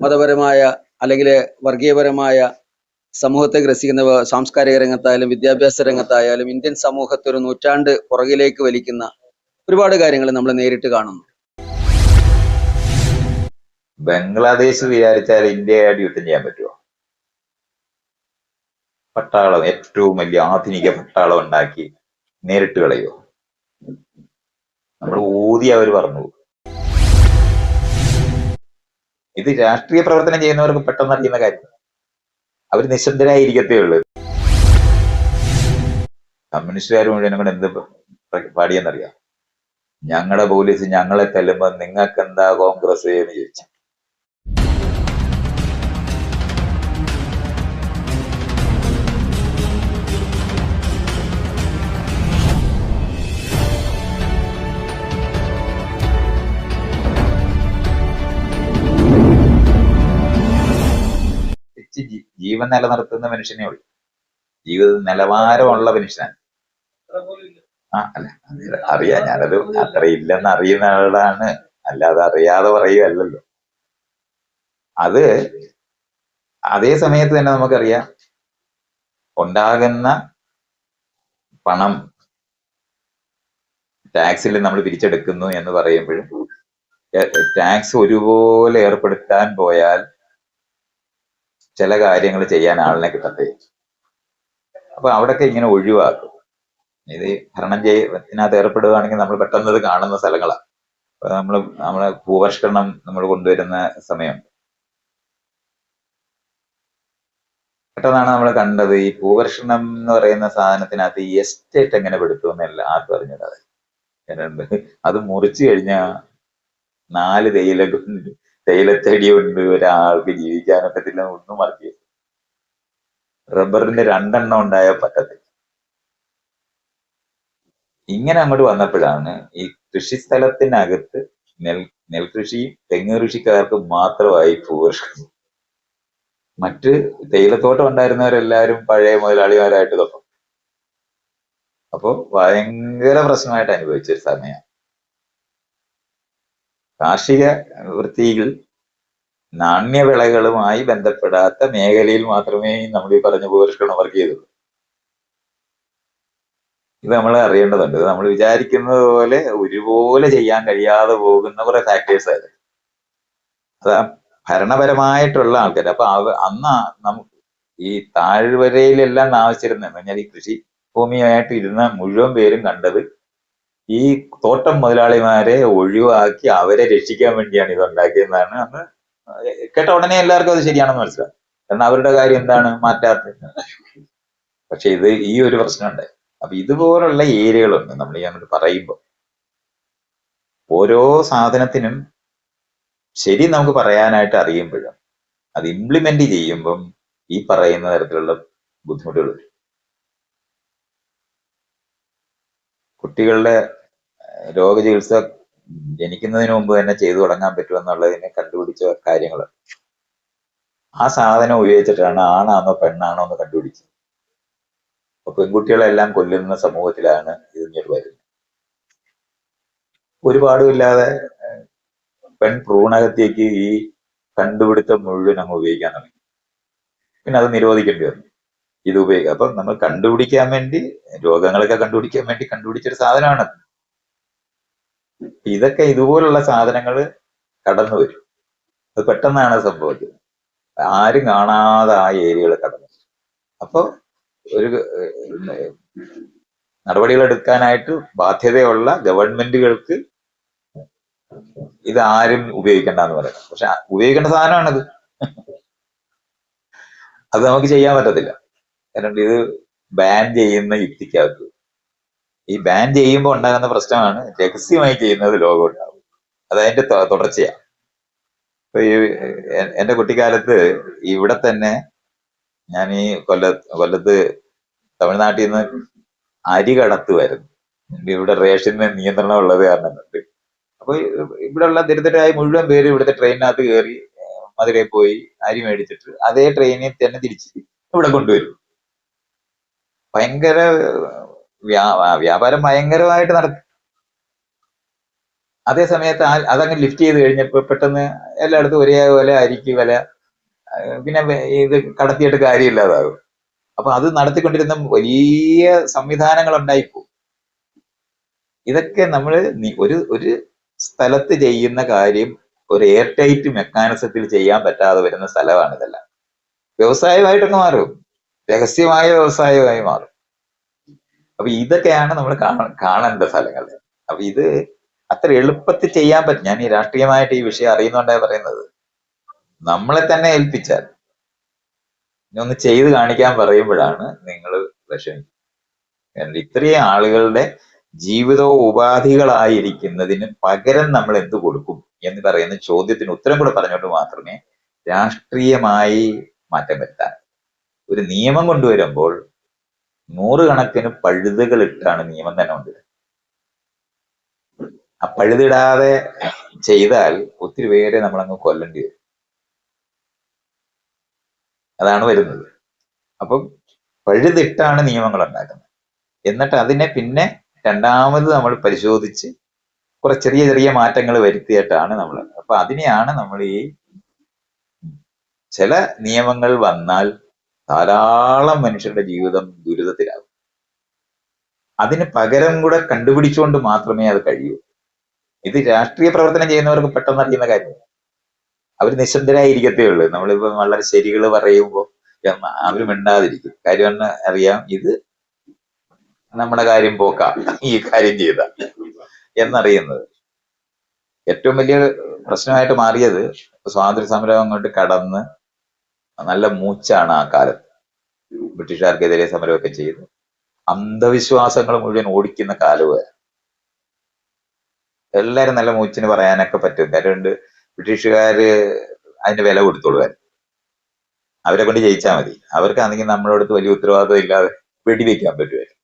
മതപരമായ അല്ലെങ്കിൽ വർഗീയപരമായ സമൂഹത്തെ ഗ്രസിക്കുന്ന സാംസ്കാരിക രംഗത്തായാലും വിദ്യാഭ്യാസ രംഗത്തായാലും ഇന്ത്യൻ സമൂഹത്തെ ഒരു നൂറ്റാണ്ട് പുറകിലേക്ക് വലിക്കുന്ന ഒരുപാട് കാര്യങ്ങൾ നമ്മൾ നേരിട്ട് കാണുന്നു. ബംഗ്ലാദേശ് വിചാരിച്ചാൽ ഇന്ത്യയായിട്ട് യുദ്ധം ചെയ്യാൻ പറ്റുമോ പട്ടാളം ഏറ്റവും വലിയ ആധുനിക പട്ടാളം ഉണ്ടാക്കി നേരിട്ട് കളയോ നമ്മൾ ഊതി അവർ പറഞ്ഞു. ഇത് രാഷ്ട്രീയ പ്രവർത്തനം ചെയ്യുന്നവർക്ക് പെട്ടെന്ന് അറിയുന്ന കാര്യം. അവർ നിശബ്ദരായിരിക്കത്തേ ഉള്ളൂ. കമ്മ്യൂണിസ്റ്റുകാർ മുഴുവനും കൂടെ എന്ത് പാടിയെന്നറിയാം? ഞങ്ങളുടെ പോലീസ് ഞങ്ങളെ തല്ലുമ്പോ നിങ്ങൾക്ക് എന്താ കോൺഗ്രസ് എന്ന് ചോദിച്ചു. ജീവൻ നിലനിർത്തുന്ന മനുഷ്യനേ ഉള്ളൂ. ജീവിത നിലവാരമുള്ള മനുഷ്യനാണ്. ആ അല്ല അറിയാം. ഞാനത് അത്ര ഇല്ലെന്ന് അറിയുന്ന ആളാണ്. അല്ലാതെ അറിയാതെ പറയുകയല്ലല്ലോ. അത് അതേ സമയത്ത് തന്നെ നമുക്കറിയാം. ഉണ്ടാകുന്ന പണം ടാക്സിൽ നമ്മൾ പിരിച്ചെടുക്കുന്നു എന്ന് പറയുമ്പോഴും ടാക്സ് ഒരുപോലെ ഏർപ്പെടുത്താൻ പോയാൽ ചില കാര്യങ്ങൾ ചെയ്യാൻ ആളിനെ കിട്ടത്തേ അപ്പൊ അവിടൊക്കെ ഇങ്ങനെ ഒഴിവാക്കും. ഇത് ഭരണം ചെയ്യത്തിനകത്ത് ഏർപ്പെടുകയാണെങ്കിൽ നമ്മൾ പെട്ടെന്ന് ഇത് കാണുന്ന സ്ഥലങ്ങളാണ് നമ്മൾ നമ്മളെ ഭൂപരിഷ്കരണം നമ്മൾ കൊണ്ടുവരുന്ന സമയം. പെട്ടെന്നാണ് നമ്മൾ കണ്ടത് ഈ ഭൂപരിഷ്കരണം എന്ന് പറയുന്ന സാധനത്തിനകത്ത് ഈ എസ്റ്റേറ്റ് എങ്ങനെ പെടുത്തുമെന്നല്ല ആർക്കും അറിഞ്ഞിടാതെ പറഞ്ഞത്? അത്. മുറിച്ചു കഴിഞ്ഞാൽ നാല് തേയില കൊണ്ട് തേയിലച്ചെടി കൊണ്ട് ഒരാൾക്ക് ജീവിക്കാനൊക്കത്തില്ല ഒന്നും മറക്കില്ല റബ്ബറിന്റെ രണ്ടെണ്ണം ഉണ്ടായാൽ പറ്റത്തില്ല. ഇങ്ങനെ അങ്ങോട്ട് വന്നപ്പോഴാണ് ഈ കൃഷിസ്ഥലത്തിനകത്ത് നെൽ നെൽകൃഷിയും തെങ്ങ് കൃഷിക്കാർക്ക് മാത്രമായി ഭൂപരിഷ്കരണം മറ്റ് തേയിലത്തോട്ടം ഉണ്ടായിരുന്നവരെല്ലാവരും പഴയ മുതലാളിമാരായിട്ട് തൊട്ടു. അപ്പോ ഭയങ്കര പ്രശ്നമായിട്ട് അനുഭവിച്ച ഒരു സമയം കാർഷിക വൃത്തിയിൽ നാണ്യവിളകളുമായി ബന്ധപ്പെടാത്ത മേഖലയിൽ മാത്രമേ നമ്മൾ ഈ പറഞ്ഞ ഭൂപരിഷ്കരണം വർക്ക് ചെയ്തുള്ളൂ. ഇത് നമ്മൾ അറിയേണ്ടതുണ്ട്. ഇത് നമ്മൾ വിചാരിക്കുന്നത് പോലെ ഒരുപോലെ ചെയ്യാൻ കഴിയാതെ പോകുന്ന കുറെ ഫാക്ടേഴ്സ് അത് അത് ഭരണപരമായിട്ടുള്ള ആൾക്കാർ അപ്പൊ അന്ന് നമുക്ക് ഈ താഴ്വരയിലെല്ലാം താമസിച്ചിരുന്ന പറഞ്ഞാൽ ഈ കൃഷി ഭൂമിയായിട്ട് ഇരുന്ന മുഴുവൻ പേരും കണ്ടത് ഈ തോട്ടം മുതലാളിമാരെ ഒഴിവാക്കി അവരെ രക്ഷിക്കാൻ വേണ്ടിയാണ് ഇത് ഉണ്ടാക്കിയതെന്നാണ് അന്ന് കേട്ട ഉടനെ എല്ലാവർക്കും അത് ശരിയാണെന്ന് മനസ്സിലാവും കാരണം അവരുടെ കാര്യം എന്താണ്? മാറ്റാത്ത പക്ഷെ ഇത് ഈ ഒരു പ്രശ്നമുണ്ട്. അപ്പൊ ഇതുപോലുള്ള ഏരിയകളുണ്ട് നമ്മൾ ഞാൻ പറയുമ്പോൾ ഓരോ സാധനത്തിനും ശരി നമുക്ക് പറയാനായിട്ട് അറിയുമ്പോഴും അത് ഇംപ്ലിമെന്റ് ചെയ്യുമ്പം ഈ പറയുന്ന തരത്തിലുള്ള ബുദ്ധിമുട്ടുകൾ വരും. കുട്ടികളുടെ രോഗചികിത്സ ജനിക്കുന്നതിന് മുമ്പ് തന്നെ ചെയ്തു തുടങ്ങാൻ പറ്റുമെന്നുള്ളതിനെ കണ്ടുപിടിച്ച കാര്യങ്ങൾ ആ സാധനം ഉപയോഗിച്ചിട്ടാണ് ആണാണോ പെണ്ണാണോ എന്ന് കണ്ടുപിടിച്ചത്. അപ്പൊ പെൺകുട്ടികളെല്ലാം കൊല്ലുന്ന സമൂഹത്തിലാണ് ഇത് വരുന്നത്. ഒരുപാടുമില്ലാതെ പെൺ ഭ്രൂണഹത്യക്ക് ഈ കണ്ടുപിടുത്തം മുഴുവൻ അങ്ങ് ഉപയോഗിക്കാൻ തുടങ്ങി. പിന്നെ അത് നിരോധിക്കേണ്ടി വന്നു. ഇത് ഉപയോഗിക്കുക അപ്പൊ നമ്മൾ കണ്ടുപിടിക്കാൻ വേണ്ടി രോഗങ്ങളൊക്കെ കണ്ടുപിടിക്കാൻ വേണ്ടി കണ്ടുപിടിച്ചൊരു സാധനമാണ് ഇതൊക്കെ ഇതുപോലുള്ള സാധനങ്ങൾ കടന്നു വരും. അത് പെട്ടെന്നാണ് സംഭവിക്കുന്നത്. ആരും കാണാതെ ആ ഏരിയകൾ കടന്നു അപ്പോൾ ഒരു നടപടികൾ എടുക്കാനായിട്ട് ബാധ്യതയുള്ള ഗവൺമെന്റുകൾക്ക് ഇത് ആരും ഉപയോഗിക്കണ്ടെന്ന് പറയുന്നത്. പക്ഷെ ഉപയോഗിക്കേണ്ട സാധനമാണിത്. അത് നമുക്ക് ചെയ്യാൻ പറ്റത്തില്ല. കാരണം ഇത് ബാൻ ചെയ്യുന്ന യുക്തിക്കകത്ത് ഈ ബാൻ ചെയ്യുമ്പോൾ ഉണ്ടാകുന്ന പ്രശ്നമാണ് രഹസ്യമായി ചെയ്യുന്നത് ലോകം ഉണ്ടാവും അത് അതിന്റെ തൊ- തുടർച്ചയാ. ഇപ്പൊ ഈ എന്റെ കുട്ടിക്കാലത്ത് ഇവിടെ തന്നെ ഞാൻ ഈ കൊല്ല കൊല്ലത്ത് തമിഴ്നാട്ടിൽ നിന്ന് അരി കടത്തുമായിരുന്നു ഇവിടെ റേഷന് നിയന്ത്രണം ഉള്ളത് കാരണം അപ്പൊ അപ്പൊ ഇവിടെയുള്ള ദരിദ്രരായ മുഴുവൻ പേര് ഇവിടുത്തെ ട്രെയിനിനകത്ത് കയറി മധുരയിൽ പോയി അരി മേടിച്ചിട്ട് അതേ ട്രെയിനിൽ തന്നെ തിരിച്ച് ഇവിടെ കൊണ്ടുവരും. ഭയങ്കര വ്യാ വ്യാപാരം ഭയങ്കരമായിട്ട് നടക്കും അതേ സമയത്ത് ആ- അതങ്ങ് ലിഫ്റ്റ് ചെയ്ത് കഴിഞ്ഞപ്പോൾ പെട്ടെന്ന് എല്ലായിടത്തും ഒരേപോലെ അരിക്ക് വില പിന്നെ ഇത് കടത്തിയിട്ട് കാര്യമില്ലാതാകും. അപ്പൊ അത് നടത്തിക്കൊണ്ടിരുന്ന വലിയ സംവിധാനങ്ങൾ ഉണ്ടായിപ്പോ ഇതൊക്കെ നമ്മൾ ഒരു ഒരു സ്ഥലത്ത് ചെയ്യുന്ന കാര്യം ഒരു എയർ ടൈറ്റ് മെക്കാനിസത്തിൽ ചെയ്യാൻ പറ്റാതെ വരുന്ന സ്ഥലമാണ് ഇതെല്ലാം വ്യവസായമായിട്ടൊക്കെ മാറും. രഹസ്യമായ വ്യവസായമായി മാറും. അപ്പൊ ഇതൊക്കെയാണ് നമ്മൾ കാണേണ്ട സ്ഥലങ്ങൾ. അപ്പൊ ഇത് അത്ര എളുപ്പത്തിൽ ചെയ്യാൻ പറ്റും. ഞാൻ ഈ രാഷ്ട്രീയമായിട്ട് ഈ വിഷയം അറിയുന്നുണ്ടായി പറയുന്നത്. നമ്മളെ തന്നെ ഏൽപ്പിച്ചാൽ ഒന്ന് ചെയ്ത് കാണിക്കാൻ പറയുമ്പോഴാണ് നിങ്ങൾ വിഷമിക്കുന്നത്. ഇത്രയും ആളുകളുടെ ജീവിതോ ഉപാധികളായിരിക്കുന്നതിന് പകരം നമ്മൾ എന്ത് കൊടുക്കും എന്ന് പറയുന്ന ചോദ്യത്തിന് ഉത്തരം കൂടെ പറഞ്ഞുകൊണ്ട് മാത്രമേ രാഷ്ട്രീയമായി മാറ്റം വരുത്താൻ. ഒരു നിയമം കൊണ്ടുവരുമ്പോൾ നൂറുകണക്കിന് പഴുതുകൾ ഇട്ടാണ് നിയമം തന്നെ കൊണ്ടുവരുന്നത് ആ പഴുതിടാതെ ചെയ്താൽ ഒത്തിരി പേരെ നമ്മളങ്ങ് കൊല്ലേണ്ടി വരും. അതാണ് വരുന്നത്. അപ്പം പഴുതിട്ടാണ് നിയമങ്ങൾ ഉണ്ടാക്കുന്നത്. എന്നിട്ട് അതിനെ പിന്നെ രണ്ടാമത് നമ്മൾ പരിശോധിച്ച് കുറെ ചെറിയ ചെറിയ മാറ്റങ്ങൾ വരുത്തിയിട്ടാണ് നമ്മൾ. അപ്പൊ അതിനെയാണ് നമ്മൾ ഈ ചില നിയമങ്ങൾ വന്നാൽ ധാരാളം മനുഷ്യരുടെ ജീവിതം ദുരിതത്തിലാകും. അതിന് പകരം കൂടെ കണ്ടുപിടിച്ചുകൊണ്ട് മാത്രമേ അത് കഴിയൂ. ഇത് രാഷ്ട്രീയ പ്രവർത്തനം ചെയ്യുന്നവർക്ക് പെട്ടെന്ന് അറിയുന്ന കാര്യമാണ് അവർ നിശബ്ദരായിരിക്കത്തേ ഉള്ളൂ. നമ്മളിപ്പോ വളരെ ശരികൾ പറയുമ്പോൾ അവർ മിണ്ടാതിരിക്കും. കാര്യം അറിയാം ഇത് നമ്മുടെ കാര്യം പോക്ക. ഈ കാര്യം ചെയ്ത. എന്നറിയുന്നത്. ഏറ്റവും വലിയ പ്രശ്നമായിട്ട് മാറിയത് സ്വാതന്ത്ര്യ സമരം അങ്ങോട്ട് കടന്ന് നല്ല മൂച്ചാണ് ആ കാലത്ത്. ബ്രിട്ടീഷുകാർക്കെതിരെ സമരമൊക്കെ ചെയ്ത്. അന്ധവിശ്വാസങ്ങൾ മുഴുവൻ ഓടിക്കുന്ന കാലവുക എല്ലാരും നല്ല മൂച്ചിന് പറയാനൊക്കെ പറ്റും. കാര്യമുണ്ട് ബ്രിട്ടീഷുകാര് അതിന് വില കൊടുത്തോളുവാൻ അവരെ കൊണ്ട് ജയിച്ചാൽ മതി. അവർക്കാണെങ്കിൽ നമ്മളോട് വലിയ ഉത്തരവാദിത്വം ഇല്ലാതെ വെടിവെക്കാൻ പറ്റുമായിരുന്നു.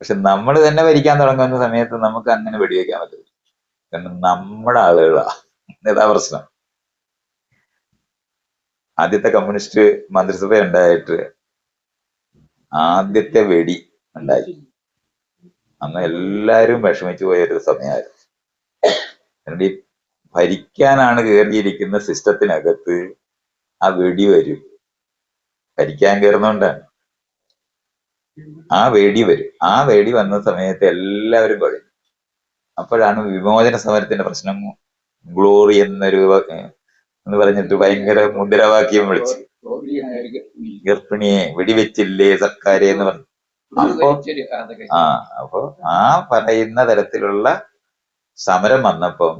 പക്ഷെ നമ്മൾ തന്നെ ഭരിക്കാൻ തുടങ്ങുന്ന സമയത്ത് നമുക്ക് അങ്ങനെ വെടിവെക്കാൻ പറ്റില്ല കാരണം നമ്മുടെ ആളുകളാ. പ്രശ്നം. ആദ്യത്തെ കമ്മ്യൂണിസ്റ്റ് മന്ത്രിസഭ ഉണ്ടായിട്ട് ആദ്യത്തെ വെടി ഉണ്ടായി. അന്ന് എല്ലാരും വിഷമിച്ചു പോയ ഒരു സമയമായിരുന്നു ഈ ഭരിക്കാനാണ് കയറിയിരിക്കുന്ന സിസ്റ്റത്തിനകത്ത് ആ വെടി വരും. ഭരിക്കാൻ കയറുന്നോണ്ടാണ് ആ വെടി വരും. ആ വെടി വന്ന സമയത്ത് എല്ലാവരും കുഴഞ്ഞു. അപ്പോഴാണ് വിമോചന സമരത്തിന്റെ പ്രശ്നം ഗ്ലോറി എന്നൊരു എന്ന് പറഞ്ഞിട്ട് ഭയങ്കര മുദ്രാവാക്യം വിളിച്ചു. ഗർഭിണിയെ വെടിവെച്ചില്ലേ സർക്കാരെ എന്ന് പറഞ്ഞു. അപ്പൊ ആ അപ്പൊ ആ പറയുന്ന തരത്തിലുള്ള സമരം വന്നപ്പം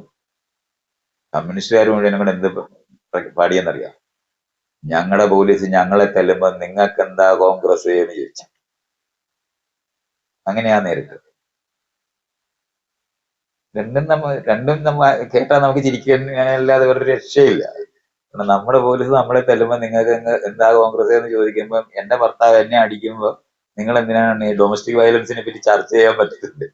കമ്മ്യൂണിസ്റ്റുകാർ മുഴുവനും കൂടെ എന്ത് പാടിയെന്നറിയാം? ഞങ്ങളുടെ പോലീസ് ഞങ്ങളെ തല്ലുമ്പോ നിങ്ങൾക്ക് എന്താ കോൺഗ്രസ് എന്ന് ചോദിച്ചു. അങ്ങനെയാ നേരിട്ട് രണ്ടും നമ്മ രണ്ടും നമ്മ കേട്ടാൽ നമുക്ക് ചിരിക്കാൻ അല്ലാതെ വേറെ രക്ഷയില്ല. കാരണം നമ്മുടെ പോലീസ് നമ്മളെ തല്ലുമ്പോ നിങ്ങൾക്ക് എന്ത് കോൺഗ്രസ് എന്ന് ചോദിക്കുമ്പോൾ എന്റെ ഭർത്താവ് എന്നെ അടിക്കുമ്പോ നിങ്ങൾ എന്തിനാണ് ഈ ഡൊമസ്റ്റിക് വയലൻസിനെ പറ്റി ചർച്ച ചെയ്യാൻ പറ്റുന്നത്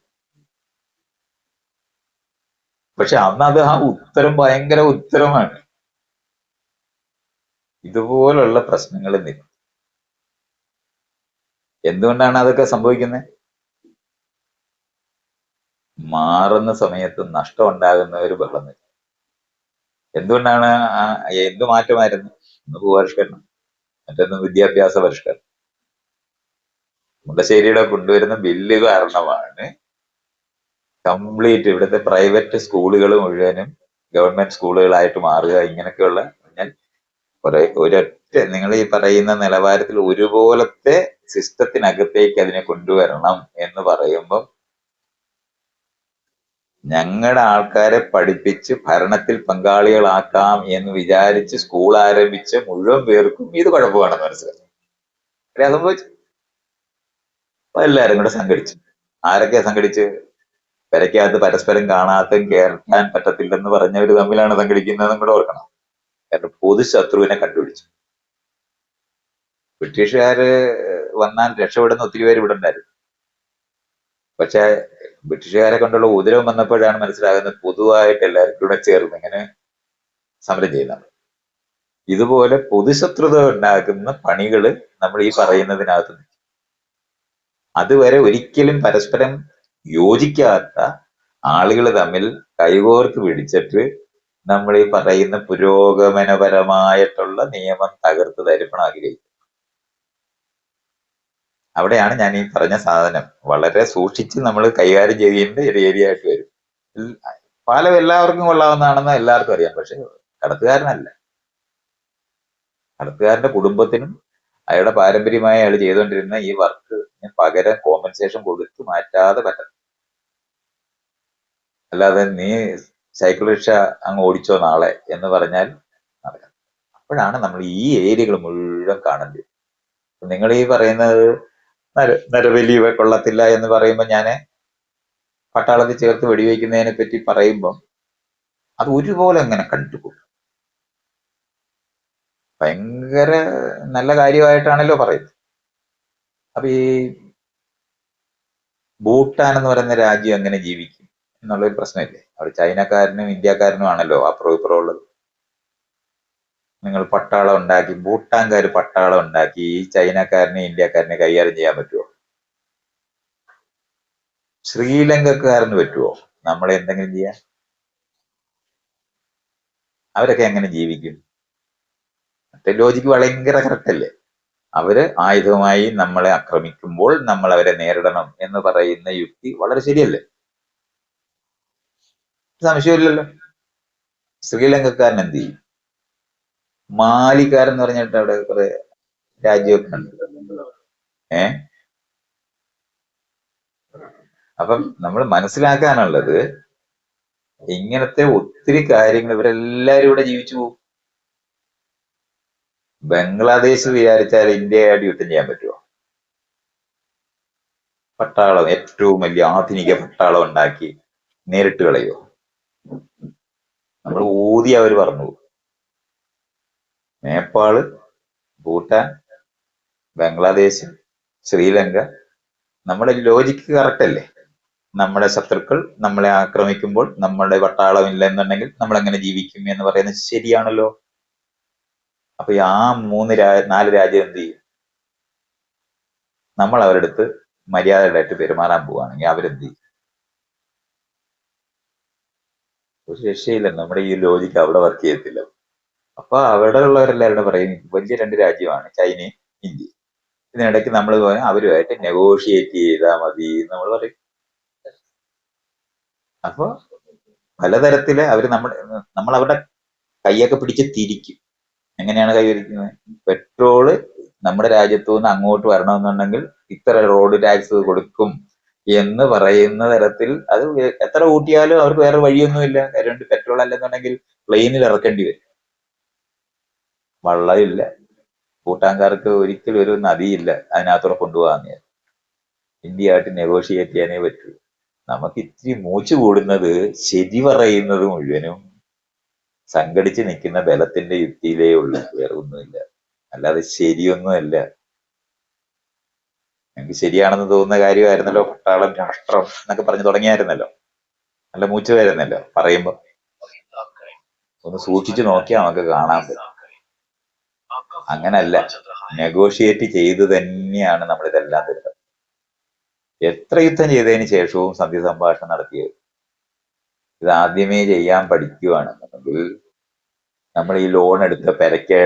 പക്ഷെ അന്ന് അത് ആ ഉത്തരം ഭയങ്കര ഉത്തരമാണ്. ഇതുപോലുള്ള പ്രശ്നങ്ങൾ എന്തുകൊണ്ടാണ് അതൊക്കെ സംഭവിക്കുന്നത് മാറുന്ന സമയത്ത് നഷ്ടം ഉണ്ടാകുന്ന ഒരു ബഹളം വരും. എന്തുകൊണ്ടാണ് എന്ത് മാറ്റമായിരുന്നു? ഒന്ന് ഭൂപരിഷ്കരണം മറ്റൊന്ന് വിദ്യാഭ്യാസ പരിഷ്കരണം. മുണ്ടശ്ശേരിയുടെ കൊണ്ടുവരുന്ന ബില്ല് കാരണമാണ് കംപ്ലീറ്റ് ഇവിടുത്തെ പ്രൈവറ്റ് സ്കൂളുകൾ മുഴുവനും ഗവൺമെന്റ് സ്കൂളുകളായിട്ട് മാറുക. ഇങ്ങനെയൊക്കെയുള്ള ഞാൻ ഒരൊറ്റ നിങ്ങൾ ഈ പറയുന്ന നിലവാരത്തിൽ ഒരുപോലത്തെ സിസ്റ്റത്തിനകത്തേക്ക് അതിനെ കൊണ്ടുവരണം എന്ന് പറയുമ്പം ഞങ്ങളുടെ ആൾക്കാരെ പഠിപ്പിച്ച് ഭരണത്തിൽ പങ്കാളികളാക്കാം എന്ന് വിചാരിച്ച് സ്കൂൾ ആരംഭിച്ച മുഴുവൻ പേർക്കും ഇത് കുഴപ്പമാണെന്ന് അത് സംഭവിച്ചു അപ്പൊ എല്ലാരും കൂടെ സംഘടിച്ചു. ആരൊക്കെയാ സംഘടിച്ച്? പെരക്കകത്ത് പരസ്പരം കാണാത്തതും കേൾക്കാൻ പറ്റത്തില്ലെന്ന് പറഞ്ഞവർ തമ്മിലാണ് സംഘടിക്കുന്നതെന്നും കൂടെ ഓർക്കണം. കാരണം പൊതു ശത്രുവിനെ കണ്ടുപിടിച്ചു. ബ്രിട്ടീഷുകാര് വന്നാൽ രക്ഷപ്പെടുന്ന ഒത്തിരി പേര് ഇവിടെ ഉണ്ടായിരുന്നു. പക്ഷെ ബ്രിട്ടീഷുകാരെ കൊണ്ടുള്ള ഉപദ്രവം വന്നപ്പോഴാണ് മനസ്സിലാകുന്നത് പൊതുവായിട്ട് എല്ലാവരും കൂടെ ചേർന്ന് ഇങ്ങനെ സമരം ചെയ്യുന്നത് ഇതുപോലെ പൊതുശത്രുത ഉണ്ടാക്കുന്ന പണികൾ നമ്മൾ ഈ പറയുന്നതിനകത്ത്. അതുവരെ ഒരിക്കലും പരസ്പരം യോജിക്കാത്ത ആളുകൾ തമ്മിൽ കൈകോർത്ത് പിടിച്ചിട്ട് നമ്മൾ ഈ പറയുന്ന പുരോഗമനപരമായിട്ടുള്ള നിയമം തകർത്ത് തരുമ്പോൾ ആഗ്രഹിക്കും അവിടെയാണ് ഞാൻ ഈ പറഞ്ഞ സാധനം. വളരെ സൂക്ഷിച്ച് നമ്മൾ കൈകാര്യം ചെയ്യേണ്ട ഒരു ഏരിയ ആയിട്ട് വരും. പാലം എല്ലാവർക്കും കൊള്ളാവുന്നതാണെന്ന് എല്ലാവർക്കും അറിയാം പക്ഷെ കടത്തുകാരനല്ല. കടത്തുകാരന്റെ കുടുംബത്തിനും അയാളുടെ പാരമ്പര്യമായി അയാൾ ചെയ്തുകൊണ്ടിരുന്ന ഈ വർക്ക് പകരം കോമ്പൻസേഷൻ കൊടുത്ത് മാറ്റാതെ പറ്റണം അല്ലാതെ നീ സൈക്കിൾ റിക്ഷ അങ്ങ് ഓടിച്ചോ നാളെ എന്ന് പറഞ്ഞാൽ നടക്കണം അപ്പോഴാണ് നമ്മൾ ഈ ഏരിയകൾ മുഴുവൻ കാണേണ്ടത് നിങ്ങൾ ഈ പറയുന്നത് നരബലി കൊള്ളത്തില്ല എന്ന് പറയുമ്പോൾ ഞാൻ പട്ടാളത്തിൽ ചേർത്ത് വെടിവെക്കുന്നതിനെ പറ്റി പറയുമ്പം അത് ഒരുപോലെ അങ്ങനെ കണ്ടുപോകും. ഭയങ്കര നല്ല കാര്യമായിട്ടാണല്ലോ പറയുന്നത്. അപ്പൊ ഈ ഭൂട്ടാൻ എന്ന് പറയുന്ന രാജ്യം എങ്ങനെ ജീവിക്കും എന്നുള്ളൊരു പ്രശ്നമില്ലേ? അവിടെ ചൈനക്കാരനും ഇന്ത്യക്കാരനും ആണല്ലോ അപ്പുറം ഇപ്പുറം ഉള്ളത്. നിങ്ങൾ പട്ടാളം ഉണ്ടാക്കി ഭൂട്ടാൻകാർ പട്ടാളം ഉണ്ടാക്കി ഈ ചൈനക്കാരനെ ഇന്ത്യക്കാരനെ കൈകാര്യം ചെയ്യാൻ പറ്റുമോ ശ്രീലങ്കക്കാരന് പറ്റുമോ നമ്മളെ എന്തെങ്കിലും ചെയ്യാൻ? അവരൊക്കെ എങ്ങനെ ജീവിക്കും? മറ്റേ ലോജിക്ക് ഭയങ്കര കറക്റ്റല്ലേ അവർ ആയുധമായി നമ്മളെ ആക്രമിക്കുമ്പോൾ നമ്മൾ അവരെ നേരിടണം എന്ന് പറയുന്ന യുക്തി വളരെ ശരിയല്ലേ? സംശയമില്ലല്ലോ. ശ്രീലങ്കക്കാരൻ എന്ത് ചെയ്യും? മാലിക്കാരൻ എന്ന് പറഞ്ഞിട്ട് അവിടെ കുറെ രാജ്യമൊക്കെ ഉണ്ട്. ഏ? അപ്പം നമ്മൾ മനസ്സിലാക്കാനുള്ളത് ഇങ്ങനത്തെ ഒത്തിരി കാര്യങ്ങൾ ഇവരെല്ലാരും ഇവിടെ ജീവിച്ചു പോകും. ബംഗ്ലാദേശ് വിചാരിച്ചാൽ ഇന്ത്യയായിട്ട് യുദ്ധം ചെയ്യാൻ പറ്റുമോ പട്ടാളം ഏറ്റവും വലിയ ആധുനിക പട്ടാളം ഉണ്ടാക്കി നേരിട്ട് കളയോ നമ്മൾ ഊതി അവർ പറഞ്ഞു പോകും. നേപ്പാൾ ഭൂട്ടാൻ ബംഗ്ലാദേശ് ശ്രീലങ്ക. നമ്മുടെ ലോജിക്ക് കറക്റ്റ് അല്ലേ? നമ്മുടെ ശത്രുക്കൾ നമ്മളെ ആക്രമിക്കുമ്പോൾ നമ്മുടെ പട്ടാളം ഇല്ല എന്നുണ്ടെങ്കിൽ നമ്മൾ എങ്ങനെ ജീവിക്കും എന്ന് പറയുന്നത് ശരിയാണല്ലോ. അപ്പൊ ആ മൂന്ന് രാ നാല് രാജ്യം എന്ത് ചെയ്യും? നമ്മൾ അവരുടെ അടുത്ത് മര്യാദകളായിട്ട് പെരുമാറാൻ പോവുകയാണെങ്കിൽ അവരെന്ത് ചെയ്യും? ഒരു രക്ഷയില്ല. നമ്മുടെ ഈ ലോജിക്ക് അവിടെ വർക്ക് ചെയ്യത്തില്ല. അപ്പൊ അവിടെ ഉള്ളവരെല്ലാവരും പറയും വലിയ രണ്ട് രാജ്യമാണ് ചൈനയും ഇന്ത്യയും. ഇതിനിടയ്ക്ക് നമ്മൾ പോയാൽ അവരുമായിട്ട് നെഗോഷിയേറ്റ് ചെയ്താൽ മതി നമ്മൾ പറയും. അപ്പൊ പലതരത്തിൽ അവർ നമ്മൾ നമ്മൾ അവരുടെ കൈയൊക്കെ പിടിച്ച് തിരിക്കും. എങ്ങനെയാണ് കൈവരിക്കുന്നത് പെട്രോൾ നമ്മുടെ രാജ്യത്തു നിന്ന് അങ്ങോട്ട് വരണമെന്നുണ്ടെങ്കിൽ ഇത്ര റോഡ് ടാക്സ് കൊടുക്കും എന്ന് പറയുന്ന തരത്തിൽ അത് എത്ര കൂട്ടിയാലും അവർക്ക് വേറെ വഴിയൊന്നുമില്ല. കാര്യം പെട്രോൾ അല്ലെന്നുണ്ടെങ്കിൽ പ്ലെയിനിൽ ഇറക്കേണ്ടി വരും. വള്ളമില്ല. ഭൂട്ടാൻകാർക്ക് ഒരിക്കലും ഒരു നദിയില്ല അതിനകത്തൂടെ കൊണ്ടുപോകാന്ന് ഇന്ത്യയായിട്ട് നെഗോഷിയേറ്റ് ചെയ്യാനേ പറ്റൂ. നമുക്ക് ഇത്തിരി മൂച്ചു കൂടുന്നത് ശരി പറയുന്നത് മുഴുവനും സംഘടിച്ച് നിൽക്കുന്ന ബലത്തിന്റെ യുക്തിയിലേ ഉള്ളൂ. വേറെ ഒന്നുമില്ല. അല്ലാതെ ശരിയൊന്നുമല്ല. എനിക്ക് ശരിയാണെന്ന് തോന്നുന്ന കാര്യമായിരുന്നല്ലോ പട്ടാളം രാഷ്ട്രം എന്നൊക്കെ പറഞ്ഞു തുടങ്ങിയായിരുന്നല്ലോ. നല്ല മൂച്ചു വരുന്നല്ലോ പറയുമ്പോ. ഒന്ന് സൂക്ഷിച്ചു നോക്കിയാൽ നമുക്ക് കാണാൻ പറ്റും. അങ്ങനല്ല. നെഗോഷിയേറ്റ് ചെയ്ത് തന്നെയാണ് നമ്മൾ ഇതെല്ലാം തരുന്നത്. എത്ര യുദ്ധം ചെയ്തതിന് ശേഷവും സന്ധി സംഭാഷണം നടത്തിയത്. ഇത് ആദ്യമേ ചെയ്യാൻ പഠിക്കുകയാണെന്നുണ്ടെങ്കിൽ നമ്മൾ ഈ ലോൺ എടുത്ത പെരയ്ക്ക്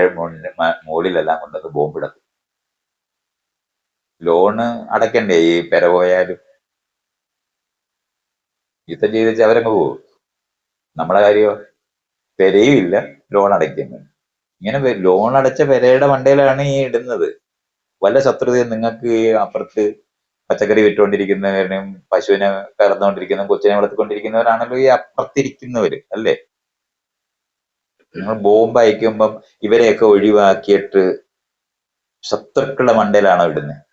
മുകളിലെല്ലാം കൊണ്ടത് ബോംബിടത്തും ലോണ് അടക്കണ്ടേ ഈ പെര പോയാലും. യുദ്ധം ചെയ്ത് വെച്ചാൽ അവരങ്ങ് പോകും. നമ്മളെ കാര്യമോ പെരയും ഇല്ല ലോൺ അടയ്ക്കുന്നു ഇങ്ങനെ ലോൺ അടച്ച പെരയുടെ മണ്ടയിലാണ് ഈ ഇടുന്നത്. വല്ല ശത്രുതയും നിങ്ങൾക്ക് ഈ അപ്പുറത്ത് പച്ചക്കറി വിറ്റുകൊണ്ടിരിക്കുന്നവരും പശുവിനെ കറന്നുകൊണ്ടിരിക്കുന്ന കൊച്ചിനെ വളർത്തിക്കൊണ്ടിരിക്കുന്നവരാണല്ലോ ഈ അപ്പുറത്തിരിക്കുന്നവര് അല്ലേ? നിങ്ങൾ ബോംബ് അയക്കുമ്പം ഇവരെയൊക്കെ ഒഴിവാക്കിയിട്ട് ശത്രുക്കളുടെ മണ്ടയിലാണോ ഇടുന്നത്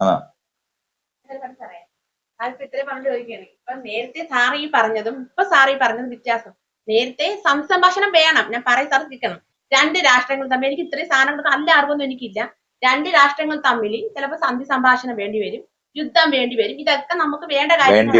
ആ. പറഞ്ഞു ഇപ്പൊ നേരത്തെ ഈ പറഞ്ഞതും ഇപ്പൊ ഈ പറഞ്ഞതും വ്യത്യാസം. നേരത്തെ സംസംഭാഷണം വേണം. ഞാൻ പറയും തർക്കിക്കണം രണ്ട് രാഷ്ട്രങ്ങൾ തമ്മിൽ എനിക്ക് ഇത്രയും സാധനങ്ങളൊക്കെ നല്ല അറിവൊന്നും എനിക്കില്ല. രണ്ട് രാഷ്ട്രങ്ങൾ തമ്മിൽ ചിലപ്പോൾ സന്ധി സംഭാഷണം വേണ്ടി വരും യുദ്ധം വേണ്ടി വരും. ഇതൊക്കെ നമുക്ക് വേണ്ട കാര്യങ്ങൾ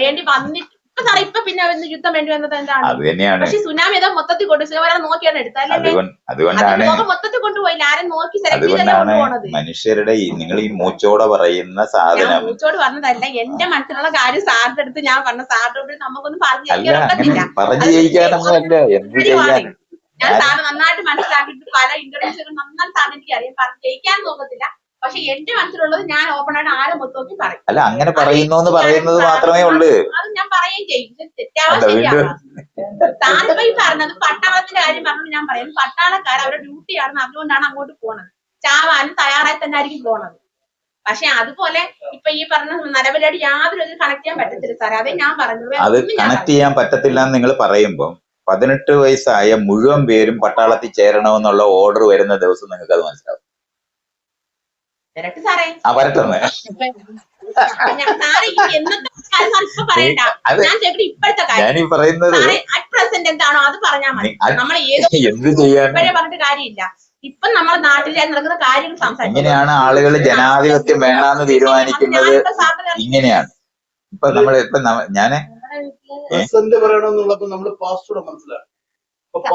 വേണ്ടി വന്നിട്ട് സാറേ ഇപ്പൊ പിന്നെ ഇന്ന് യുദ്ധം വേണ്ടി വന്നത് എന്താണ്? അത് തന്നെയാണ്. പക്ഷെ സുനാമി ഏതോ മൊത്തത്തിൽ കൊണ്ട് സുനാമി നോക്കിയാണ് എടുത്തല്ലേ അതുകൊണ്ട് അത് അതുകൊണ്ടാണ് ലോകം മൊത്തത്തിൽ കൊണ്ടുപോയില്ല. ആരും നോക്കി സെലക്ട് ചെയ്തല്ലേ അതുകൊണ്ടാണ് കൊണ്ടുപോണത്. മനുഷ്യരുടെ ഈ നിങ്ങൾ ഈ മൂച്ചോടെ പറയുന്ന ഞാൻ സാധനം മൂച്ചോട് പറഞ്ഞതല്ല എന്റെ മനസ്സിലുള്ള കാര്യം സാറിന്റെ അടുത്ത് ഞാൻ പറഞ്ഞ സാറിന്റെ മുമ്പിൽ നമുക്കൊന്നും പറഞ്ഞു അല്ല അങ്ങനെ ഒക്കത്തില്ല പറഞ്ഞു ജയിക്കാനൊന്നും അല്ല. എന്ത് ചെയ്യാൻ? ഞാൻ സാറ് നന്നായിട്ട് മനസ്സിലാക്കിയിട്ട് പല ഇന്റർവ്യൂസുകൾ നന്നായി സാറിന് എനിക്ക് അറിയാം പറഞ്ഞു ജയിക്കാൻ നോക്കത്തില്ല പക്ഷെ എന്റെ മനസ്സിലുള്ളത് ഞാൻ ഓപ്പൺ ആയിട്ട് ആരും മൊത്തം നോക്കി പറയും. അല്ല അങ്ങനെ പറയുന്നു എന്ന് പറയുന്നത് മാത്രമേ ഉള്ളൂ. അത് ഞാൻ പറയുകയും ചെയ്യും ഇത് തെറ്റാവാൻ ശരിയാണ് ഈ പറഞ്ഞത് പട്ടാളത്തിന്റെ കാര്യം പറഞ്ഞു ഞാൻ പറയും. പട്ടാളക്കാർ അവരുടെ ഡ്യൂട്ടിയാണെന്ന് അതുകൊണ്ടാണ് അങ്ങോട്ട് പോണത്. ചാവാനും തയ്യാറായി തന്നെ ആയിരിക്കും പോണത്. പക്ഷെ അതുപോലെ ഇപ്പൊ ഈ പറഞ്ഞ നരവിലടി യാതൊരു ഇത് കണക്ട് ചെയ്യാൻ പറ്റത്തില്ല സാറേ. അതേ ഞാൻ പറഞ്ഞു അത് കണക്ട് ചെയ്യാൻ പറ്റത്തില്ല എന്ന് നിങ്ങൾ പറയുമ്പോൾ പതിനെട്ട് വയസ്സായ മുഴുവൻ പേരും പട്ടാളത്തിൽ ചേരണമെന്നുള്ള ഓർഡർ വരുന്ന ദിവസം നിങ്ങൾക്ക് അത് മനസ്സിലാവും സാറേ. ആ വരട്ടെന്ന്. ഞാൻ ഈ പറയുന്നത് അറ്റ് പ്രസന്റ് എന്താണോ അത് പറഞ്ഞാൽ മതി. നമ്മൾ ഏത് എന്ത് ചെയ്യാൻ ഇപ്പോഴേ പറഞ്ഞിട്ട് കാര്യമില്ല. ഇപ്പൊ നമ്മുടെ നാട്ടിൽ നടക്കുന്ന കാര്യങ്ങൾ സംസാരിക്കും. ഇങ്ങനെയാണ് ആളുകൾ ജനാധിപത്യം വേണമെന്ന് തീരുമാനിക്കുന്നത് ഇങ്ങനെയാണ്. ഇപ്പൊ നമ്മൾ ഇപ്പൊ ഞാൻ പ്രസന്റ് പറയണമെന്നുള്ളപ്പോ നമ്മൾ പാസ്റ്റോടെ മനസ്സിലാക്കണം. അപ്പൊ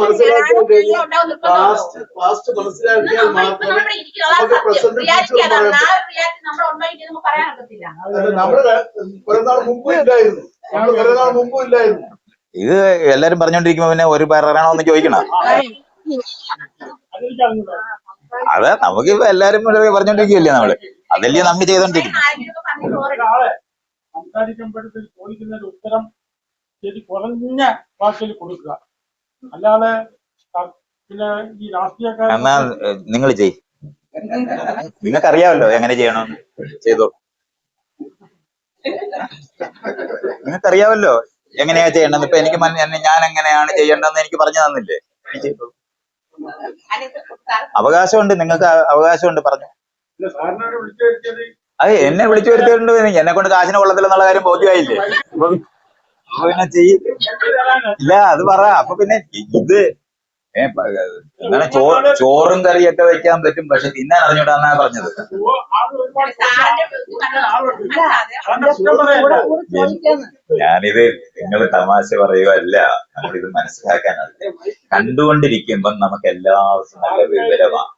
മനസ്സിലാക്കാൻ കഴിഞ്ഞാൽ പാസ്റ്റ് പാസ്റ്റ് മനസ്സിലാക്കിയാൽ മാത്രമേ നമ്മുടെ നമുക്ക് എന്ന്. അല്ല, നമ്മൾ കുറെ നാൾ മുമ്പും ഇല്ലായിരുന്നു. നമ്മൾ കുറെ നാൾ മുമ്പും ഇല്ലായിരുന്നു. ഇത് എല്ലാരും പറഞ്ഞോണ്ടിരിക്കുമ്പോ പിന്നെ ഒരു പറയണമെന്ന് ചോദിക്കണം. അതെ നമുക്കിപ്പോ എല്ലാരും പറഞ്ഞോണ്ടിരിക്കുകയല്ലേ നമ്മൾ. അതല്ലേ ചെയ്തോണ്ടിരിക്കുന്നത് സംസാരിക്കുമ്പോഴത്തേക്ക് ചോദിക്കുന്ന ഉത്തരം ശരി കുറഞ്ഞ ഭാഷയിൽ കൊടുക്കുക. അല്ലാതെ പിന്നെ ഈ രാഷ്ട്രീയക്കാർ എന്നാ നിങ്ങൾ ചെയ് നിങ്ങൾക്ക് അറിയാമല്ലോ എങ്ങനെ ചെയ്യണമെന്ന്. ചെയ്തോ. നിങ്ങൾക്ക് അറിയാമല്ലോ എങ്ങനെയാ ചെയ്യേണ്ടത് ഇപ്പൊ എനിക്ക് ഞാൻ എങ്ങനെയാണ് ചെയ്യേണ്ടതെന്ന് എനിക്ക് പറഞ്ഞു തന്നില്ലേ. അവകാശമുണ്ട് നിങ്ങൾക്ക് അവകാശമുണ്ട് പറഞ്ഞു. അത് എന്നെ വിളിച്ചു വരുത്തിയിട്ടുണ്ട് എന്നെ കൊണ്ട് കാശിന് കൊള്ളത്തില്ലെന്നുള്ള കാര്യം ബോധ്യമായില്ലേ? പിന്നെ ചെയ്യ. ഇല്ല അത് പറ. അപ്പൊ പിന്നെ ഇത് എന്താണ് ചോറും കറിയൊക്കെ വെക്കാൻ പറ്റും പക്ഷെ തിന്നാൻ അറിഞ്ഞൂടാന്നാ പറഞ്ഞത്. ഞാനിത് നിങ്ങൾ തമാശ പറയുവല്ല. നമ്മളിത് മനസ്സിലാക്കാനാണ്. കണ്ടുകൊണ്ടിരിക്കുമ്പം നമുക്ക് എല്ലാവർക്കും നല്ല വിവരമാണ്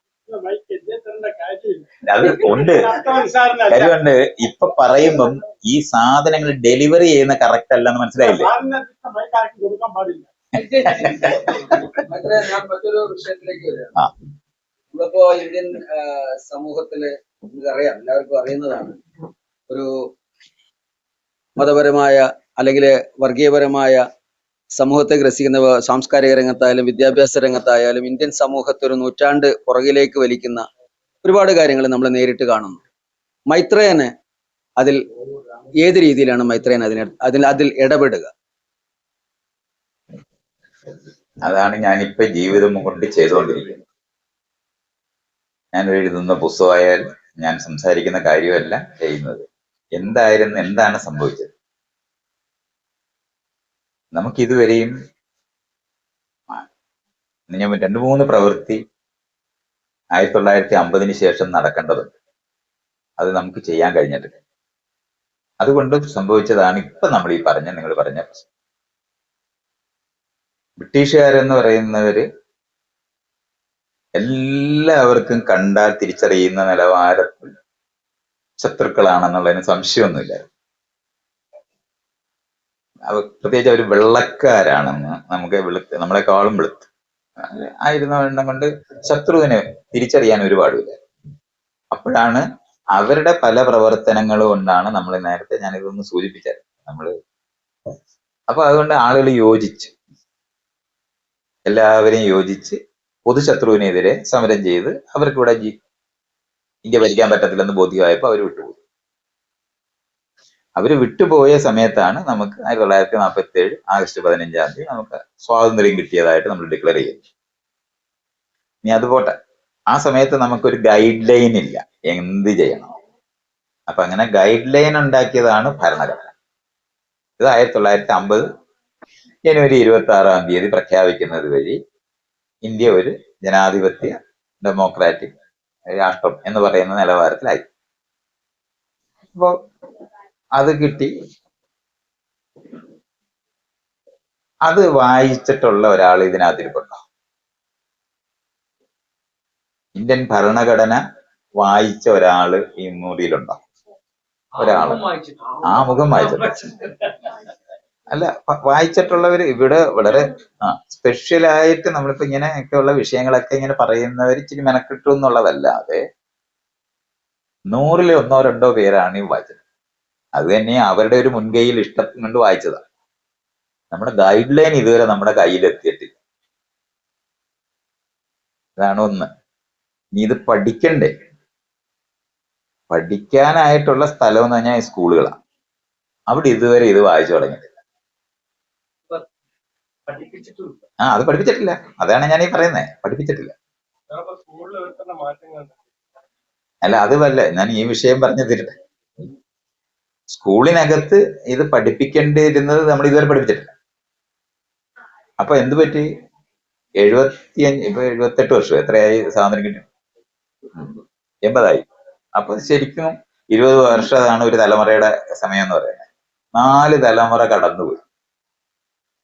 അത് ഉണ്ട്. കാര്യമുണ്ട്. ഇപ്പൊ പറയുമ്പം ഈ സാധനങ്ങൾ ഡെലിവറി ചെയ്യുന്ന കറക്റ്റ് അല്ലെന്ന് മനസ്സിലായില്ലേ? ഞാൻ മറ്റൊരു വിഷയത്തിലേക്ക്. നമ്മളിപ്പോ ഇന്ത്യൻ സമൂഹത്തിൽ നമുക്കറിയാം എല്ലാവർക്കും അറിയുന്നതാണ്. ഒരു മതപരമായ അല്ലെങ്കിൽ വർഗീയപരമായ സമൂഹത്തെ ഗ്രസിക്കുന്ന സാംസ്കാരിക രംഗത്തായാലും വിദ്യാഭ്യാസ രംഗത്തായാലും ഇന്ത്യൻ സമൂഹത്തെ ഒരു നൂറ്റാണ്ട് പുറകിലേക്ക് വലിക്കുന്ന ഒരുപാട് കാര്യങ്ങൾ നമ്മൾ നേരിട്ട് കാണുന്നു. മൈത്രേയന് അതിൽ ഏത് രീതിയിലാണ് മൈത്രേയൻ അതിന് അതിൽ അതിൽ ഇടപെടുക? അതാണ് ഞാനിപ്പോ ജീവിതം കൊണ്ട് ചെയ്തുകൊണ്ടിരിക്കുന്നത്. ഞാൻ എഴുതുന്ന പുസ്തകമായാൽ ഞാൻ സംസാരിക്കുന്ന കാര്യമല്ല ചെയ്യുന്നത്. എന്തായിരുന്നു എന്താണ് സംഭവിച്ചത്? നമുക്കിതുവരെയും ഇതുവരെയും ഞാൻ രണ്ടു മൂന്ന് പ്രവൃത്തി ആയിരത്തി തൊള്ളായിരത്തി അമ്പതിന് ശേഷം നടക്കേണ്ടതുണ്ട്. അത് നമുക്ക് ചെയ്യാൻ കഴിഞ്ഞിട്ടില്ല അതുകൊണ്ട് സംഭവിച്ചതാണ് ഇപ്പൊ നമ്മൾ ഈ പറഞ്ഞ നിങ്ങൾ പറഞ്ഞ പ്രശ്നം. ബ്രിട്ടീഷുകാരെന്ന് പറയുന്നവര് എല്ലാവർക്കും കണ്ടാൽ തിരിച്ചറിയുന്ന നിലവാരത്തിൽ ശത്രുക്കളാണെന്നുള്ളതിന് സംശയമൊന്നുമില്ല. പ്രത്യേകിച്ച് അവർ വെള്ളക്കാരാണെന്ന് നമുക്ക് വെളുത്ത് നമ്മളെക്കാളും വെളുത്ത്. ആയിരുന്ന എണ്ണം കൊണ്ട് ശത്രുവിനെ തിരിച്ചറിയാൻ ഒരുപാടില്ല അപ്പോഴാണ് അവരുടെ പല പ്രവർത്തനങ്ങളും കൊണ്ടാണ് നമ്മൾ നേരത്തെ ഞാൻ ഇതൊന്ന് സൂചിപ്പിച്ചത്. നമ്മൾ അപ്പൊ അതുകൊണ്ട് ആളുകൾ യോജിച്ച്. എല്ലാവരെയും യോജിച്ച് പൊതുശത്രുവിനെതിരെ സമരം ചെയ്ത് അവർക്കിവിടെ ഇന്ത്യ ഭരിക്കാൻ പറ്റത്തില്ലെന്ന് ബോധ്യമായപ്പോൾ അവർ വിട്ടുപോയി. അവർ വിട്ടുപോയ സമയത്താണ് നമുക്ക് ആയിരത്തി തൊള്ളായിരത്തി നാൽപ്പത്തി ഏഴ് ആഗസ്റ്റ് പതിനഞ്ചാം തീയതി നമുക്ക് സ്വാതന്ത്ര്യം കിട്ടിയതായിട്ട് നമ്മൾ ഡിക്ലെയർ ചെയ്യുന്നു ഇനി അത് പോട്ടെ. ആ സമയത്ത് നമുക്കൊരു ഗൈഡ് ലൈൻ ഇല്ല. എന്ത് ചെയ്യണം? അപ്പൊ അങ്ങനെ ഗൈഡ് ലൈൻ ഉണ്ടാക്കിയതാണ് ഭരണഘടന. ഇത് ആയിരത്തി തൊള്ളായിരത്തി അമ്പത് ജനുവരി ഇരുപത്തി ആറാം തീയതി പ്രഖ്യാപിക്കുന്നത് വഴി ഇന്ത്യ ഒരു ജനാധിപത്യ ഡെമോക്രാറ്റിക് രാഷ്ട്രം എന്ന് പറയുന്ന നിലവാരത്തിലായി. അപ്പോ അത് കിട്ടി. അത് വായിച്ചിട്ടുള്ള ഒരാൾ ഇതിനകത്തിരിപ്പുണ്ടോ? ഇന്ത്യൻ ഭരണഘടന വായിച്ച ഒരാൾ ഈ മുറിയിലുണ്ടോ ഒരാൾ ആ മുഖം വായിച്ചിട്ടുണ്ട്. അല്ല വായിച്ചിട്ടുള്ളവർ വായിച്ചിട്ടുള്ളവര് ഇവിടെ വളരെ സ്പെഷ്യലായിട്ട് നമ്മളിപ്പോ ഇങ്ങനെ ഒക്കെയുള്ള വിഷയങ്ങളൊക്കെ ഇങ്ങനെ പറയുന്നവർ ഇച്ചിരി മെനക്കിട്ടു എന്നുള്ളതല്ലാതെ നൂറിൽ ഒന്നോ രണ്ടോ പേരാണ് ഈ വായിച്ചത്. അത് തന്നെ അവരുടെ ഒരു മുൻകൈയിൽ ഇഷ്ടം കൊണ്ട് വായിച്ചതാണ് നമ്മുടെ ഗൈഡ് ലൈൻ ഇതുവരെ നമ്മുടെ കയ്യിൽ എത്തിയിട്ടില്ല. അതാണ് ഒന്ന്. നീ ഇത് പഠിക്കണ്ടേ? പഠിക്കാനായിട്ടുള്ള സ്ഥലം എന്ന് പറഞ്ഞാൽ സ്കൂളുകളാണ് അവിടെ ഇതുവരെ ഇത് വായിച്ചു തുടങ്ങിയിട്ടില്ല. ആ അത് പഠിപ്പിച്ചിട്ടില്ല. അതാണ് ഞാൻ ഈ പറയുന്നത് പഠിപ്പിച്ചിട്ടില്ല അല്ല അത് വല്ല ഞാൻ ഈ വിഷയം പറഞ്ഞു തരട്ടെ. സ്കൂളിനകത്ത് ഇത് പഠിപ്പിക്കേണ്ടിയിരുന്നത് നമ്മൾ ഇതുവരെ പഠിപ്പിച്ചിട്ടില്ല. അപ്പൊ എന്ത് പറ്റി? എഴുപത്തിയഞ്ച് ഇപ്പൊ എഴുപത്തെട്ട് വർഷം എത്രയായി സ്വാതന്ത്ര്യം കിട്ടും. എൺപതായി. അപ്പൊ ശരിക്കും ഇരുപത് വർഷമാണ് ഒരു തലമുറയുടെ സമയം എന്ന് പറയുന്നത്. നാല് തലമുറ കടന്നുപോയി.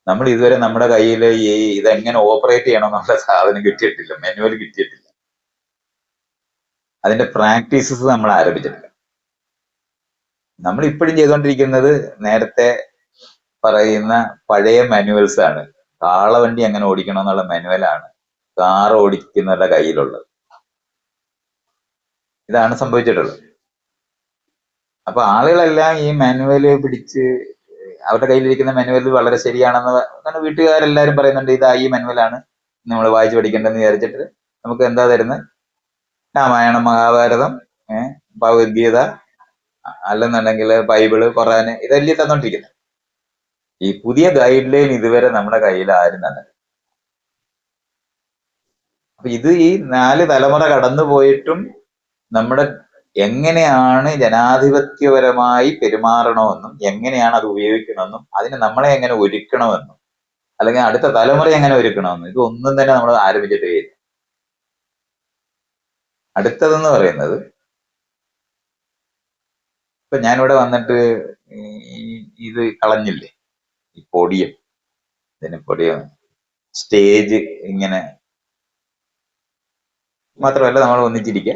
നമ്മൾ ഇതുവരെ നമ്മുടെ കയ്യിൽ ഈ ഇതെങ്ങനെ ഓപ്പറേറ്റ് ചെയ്യണം നമ്മുടെ സാധനം കിട്ടിയിട്ടില്ല. മെനുവൽ കിട്ടിയിട്ടില്ല. അതിന്റെ പ്രാക്ടീസസ് നമ്മൾ ആരംഭിച്ചിട്ടില്ല. നമ്മൾ ഇപ്പോഴും ചെയ്തുകൊണ്ടിരിക്കുന്നത് നേരത്തെ പറയുന്ന പഴയ മാനുവൽസ് ആണ്. കാളവണ്ടി എങ്ങനെ ഓടിക്കണം എന്നുള്ള മാനുവൽ ആണ് കാർ ഓടിക്കുന്നവരുടെ കയ്യിലുള്ളത്. ഇതാണ് സംഭവിച്ചിട്ടുള്ളത്. അപ്പൊ ആളുകളെല്ലാം ഈ മാനുവൽ പിടിച്ച് അവരുടെ കയ്യിലിരിക്കുന്ന മാനുവൽ വളരെ ശരിയാണെന്ന് കാരണം വീട്ടുകാരെല്ലാരും പറയുന്നുണ്ട് ഇതാ ഈ മാനുവലാണ് നമ്മൾ വായിച്ചു പഠിക്കേണ്ടതെന്ന് വിചാരിച്ചിട്ട് നമുക്ക് എന്താ തരുന്നത്? രാമായണം മഹാഭാരതം ഭഗവത്ഗീത അല്ലെന്നുണ്ടെങ്കിൽ ബൈബിൾ ഖുറാന് ഇതല്ലേ തന്നോണ്ടിരിക്കുന്നത് ഈ പുതിയ ഗൈഡ് ലൈൻ ഇതുവരെ നമ്മുടെ കയ്യിൽ ആരും തന്നെ അപ്പൊ ഇത് ഈ നാല് തലമുറ കടന്നു പോയിട്ടും നമ്മുടെ എങ്ങനെയാണ് ജനാധിപത്യപരമായി പെരുമാറണമെന്നും എങ്ങനെയാണ് അത് ഉപയോഗിക്കണമെന്നും അതിന് നമ്മളെ എങ്ങനെ ഒരുക്കണമെന്നും അല്ലെങ്കിൽ അടുത്ത തലമുറ എങ്ങനെ ഒരുക്കണമെന്നും ഇതൊന്നും തന്നെ നമ്മൾ ആരംഭിച്ചിട്ടേ ഇല്ല അടുത്തതെന്ന് പറയുന്നത് ഇപ്പൊ ഞാനിവിടെ വന്നിട്ട് ഇത് കളഞ്ഞില്ലേ? ഈ പൊടിയം ഇതിന് പൊടിയം സ്റ്റേജ് ഇങ്ങനെ മാത്രമല്ല നമ്മൾ ഒന്നിച്ചിരിക്കുക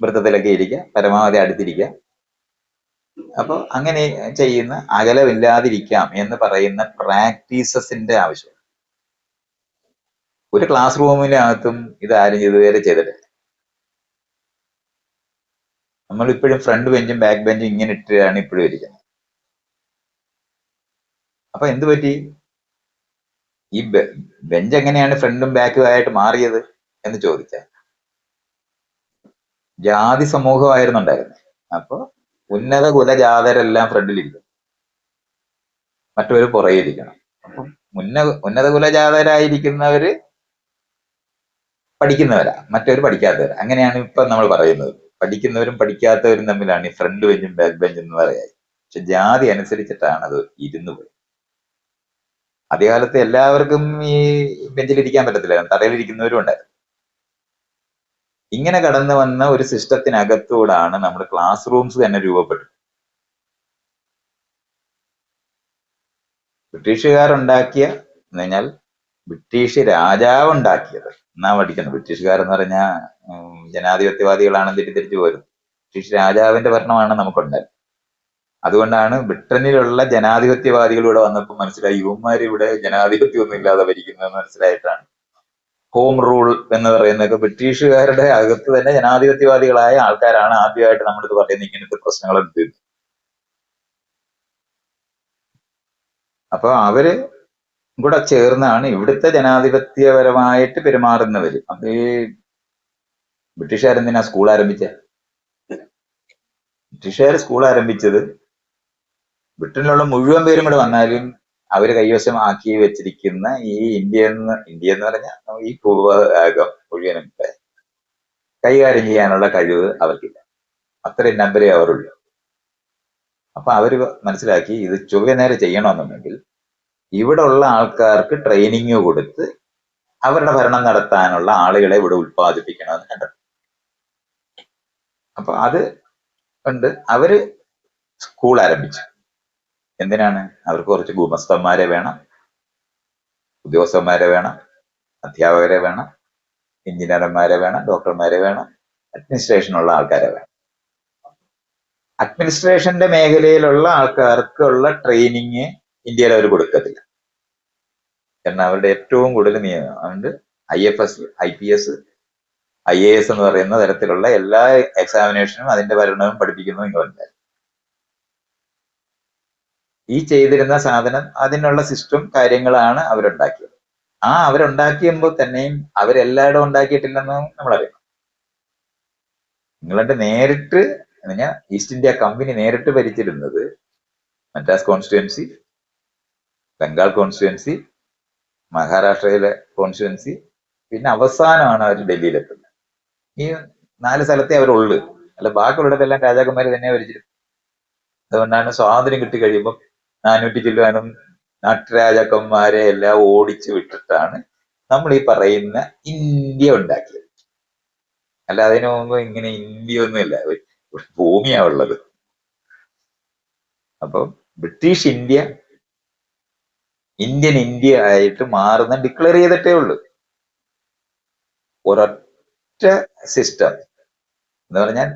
വൃത്തത്തിലൊക്കെ ഇരിക്കുക പരമാവധി അടുത്തിരിക്കുക. അപ്പോൾ അങ്ങനെ ചെയ്യുന്ന അകലമില്ലാതിരിക്കാം എന്ന് പറയുന്ന പ്രാക്ടീസസിന്റെ ആവശ്യം. ഒരു ക്ലാസ് റൂമിനകത്തും ഇത് ആരും ഇതുവരെ ചെയ്തിട്ടില്ല. നമ്മൾ ഇപ്പോഴും ഫ്രണ്ട് ബെഞ്ചും ബാക്ക് ബെഞ്ചും ഇങ്ങനെ ഇട്ടാണ് ഇപ്പോഴും ഇരിക്കുന്നത്. അപ്പൊ എന്ത് പറ്റി? ഈ ബെഞ്ച് എങ്ങനെയാണ് ഫ്രണ്ടും ബാക്കും ആയിട്ട് മാറിയത് എന്ന് ചോദിച്ചാൽ ജാതി സമൂഹമായിരുന്നു ഉണ്ടായിരുന്നത് അപ്പൊ ഉന്നത കുലജാതരെല്ലാം ഫ്രണ്ടിലിരിക്കും മറ്റൊരു പുറകെ ഇരിക്കണം. അപ്പം ഉന്ന ഉന്നത കുലജാതരായിരിക്കുന്നവര് പഠിക്കുന്നവരാ മറ്റൊരു പഠിക്കാത്തവരാ. അങ്ങനെയാണ് ഇപ്പൊ നമ്മൾ പറയുന്നത്. പഠിക്കുന്നവരും പഠിക്കാത്തവരും തമ്മിലാണ് ഈ ഫ്രണ്ട് ബെഞ്ചും ബാക്ക് ബെഞ്ചും എന്ന് പറയാ. പക്ഷെ ജാതി അനുസരിച്ചിട്ടാണ് അത് ഇരുന്നു പോയി ആദ്യകാലത്ത് എല്ലാവർക്കും ഈ ബെഞ്ചിലിരിക്കാൻ പറ്റത്തില്ല തടയിലിരിക്കുന്നവരും ഉണ്ടായിരുന്നു. ഇങ്ങനെ കടന്നു വന്ന ഒരു സിസ്റ്റത്തിനകത്തൂടാണ് നമ്മുടെ ക്ലാസ് റൂംസ് തന്നെ രൂപപ്പെട്ടത്. ബ്രിട്ടീഷുകാരുണ്ടാക്കിയ എന്ന് കഴിഞ്ഞാൽ ബ്രിട്ടീഷ് രാജാവ് ഉണ്ടാക്കിയത് എന്നാ പഠിക്കുന്നത് ബ്രിട്ടീഷുകാർ എന്ന് പറഞ്ഞാൽ ജനാധിപത്യവാദികളാണ് തെറ്റിദ്ധരിച്ചു പോരുന്നത് ബ്രിട്ടീഷ് രാജാവിന്റെ ഭരണമാണ് നമുക്കുണ്ടായത് അതുകൊണ്ടാണ് ബ്രിട്ടനിലുള്ള ജനാധിപത്യവാദികൾ ഇവിടെ വന്നപ്പോൾ മനസ്സിലായി ഇവന്മാർ ഇവിടെ ജനാധിപത്യം ഒന്നും ഇല്ലാതെ ഭരിക്കുന്നതെന്ന് മനസ്സിലായിട്ടാണ്. ഹോം റൂൾ എന്ന് പറയുന്നതൊക്കെ ബ്രിട്ടീഷുകാരുടെ അകത്ത് തന്നെ ജനാധിപത്യവാദികളായ ആൾക്കാരാണ് ആദ്യമായിട്ട് നമ്മളിത് പറയുന്നത് ഇങ്ങനത്തെ പ്രശ്നങ്ങളൊക്കെ അപ്പൊ അവർ കൂടെ ചേർന്നാണ് ഇവിടുത്തെ ജനാധിപത്യപരമായിട്ട് പെരുമാറുന്നവര്. അത് ബ്രിട്ടീഷുകാരെന്തിനാ സ്കൂൾ ആരംഭിച്ച? ബ്രിട്ടീഷുകാർ സ്കൂൾ ആരംഭിച്ചത് ബ്രിട്ടനിലുള്ള മുഴുവൻ പേരും ഇവിടെ വന്നാലും അവർ കൈവശം ആക്കി വെച്ചിരിക്കുന്ന ഈ ഇന്ത്യ എന്ന് ഇന്ത്യ എന്ന് പറഞ്ഞാൽ ഈ ഭൂഭാഗം മുഴുവനും കൈകാര്യം ചെയ്യാനുള്ള കഴിവ് അവർക്കില്ല. അത്രയും നമ്പരേ അവരുള്ളൂ. അപ്പൊ അവർ മനസ്സിലാക്കി ഇത് ചൊവ്വ നേരെ ചെയ്യണമെന്നുണ്ടെങ്കിൽ ഇവിടെ ഉള്ള ആൾക്കാർക്ക് ട്രെയിനിങ് കൊടുത്ത് അവരുടെ ഭരണം നടത്താനുള്ള ആളുകളെ ഇവിടെ ഉത്പാദിപ്പിക്കണമെന്ന് കണ്ടത് അപ്പൊ അത് ഉണ്ട് അവർ സ്കൂൾ ആരംഭിച്ചു. എന്തിനാണ്? അവർക്ക് കുറച്ച് ഗുമസ്തന്മാരെ വേണം ഉദ്യോഗസ്ഥന്മാരെ വേണം അധ്യാപകരെ വേണം എഞ്ചിനീയർമാരെ വേണം ഡോക്ടർമാരെ വേണം അഡ്മിനിസ്ട്രേഷനുള്ള ആൾക്കാരെ വേണം. അഡ്മിനിസ്ട്രേഷന്റെ മേഖലയിലുള്ള ആൾക്കാർക്കുള്ള ട്രെയിനിങ് ഇന്ത്യയിൽ അവർ കൊടുക്കത്തില്ല. കാരണം അവരുടെ ഏറ്റവും കൂടുതൽ നിയമം അതുകൊണ്ട് I F S I P S I A S എന്ന് പറയുന്ന തരത്തിലുള്ള എല്ലാ എക്സാമിനേഷനും അതിന്റെ ഭരണവും പഠിപ്പിക്കുന്നു ഇംഗ്ലണ്ടിൽ ഈ ചെയ്തിരുന്ന സാധനം അതിനുള്ള സിസ്റ്റം കാര്യങ്ങളാണ് അവരുണ്ടാക്കിയത്. ആ അവരുണ്ടാക്കിയപ്പോൾ തന്നെയും അവരെല്ലായിടും ഉണ്ടാക്കിയിട്ടില്ലെന്ന് നമ്മളറിയണം ഇംഗ്ലണ്ട് നേരിട്ട് ഈസ്റ്റ് ഇന്ത്യ കമ്പനി നേരിട്ട് ഭരിച്ചിരുന്നത് മദ്രാസ് കോൺസ്റ്റിറ്റ്യുവൻസി ബംഗാൾ കോൺസ്റ്റിറ്റ്യുവൻസി മഹാരാഷ്ട്രയിലെ കോൺസ്റ്റുവൻസി പിന്നെ അവസാനമാണ് അവർ ഡൽഹിയിലെത്തുന്നത് ഈ നാല് സ്ഥലത്തെ അവരുള്ളു. അല്ല ബാക്കിയുള്ളിടത്തെല്ലാം രാജാക്കന്മാർ തന്നെ ഭരിച്ചിരുന്നു അതുകൊണ്ടാണ് സ്വാതന്ത്ര്യം കിട്ടി കഴിയുമ്പോൾ നാനൂറ്റി ചില്ലുവാനും നാട്ടുരാജാക്കന്മാരെ എല്ലാം ഓടിച്ചു വിട്ടിട്ടാണ് നമ്മൾ ഈ പറയുന്ന ഇന്ത്യ ഉണ്ടാക്കിയത്. അല്ല അതിനു മുമ്പ് ഇങ്ങനെ ഇന്ത്യ ഒന്നുമില്ല. ഭൂമിയാ ഉള്ളത്. അപ്പൊ ബ്രിട്ടീഷ് ഇന്ത്യ ഇന്ത്യൻ ഇന്ത്യ ആയിട്ട് മാറുന്ന ഡിക്ലെയർ ചെയ്തിട്ടേ ഉള്ളൂ. ഒരൊറ്റ സിസ്റ്റം എന്ന് പറഞ്ഞാൽ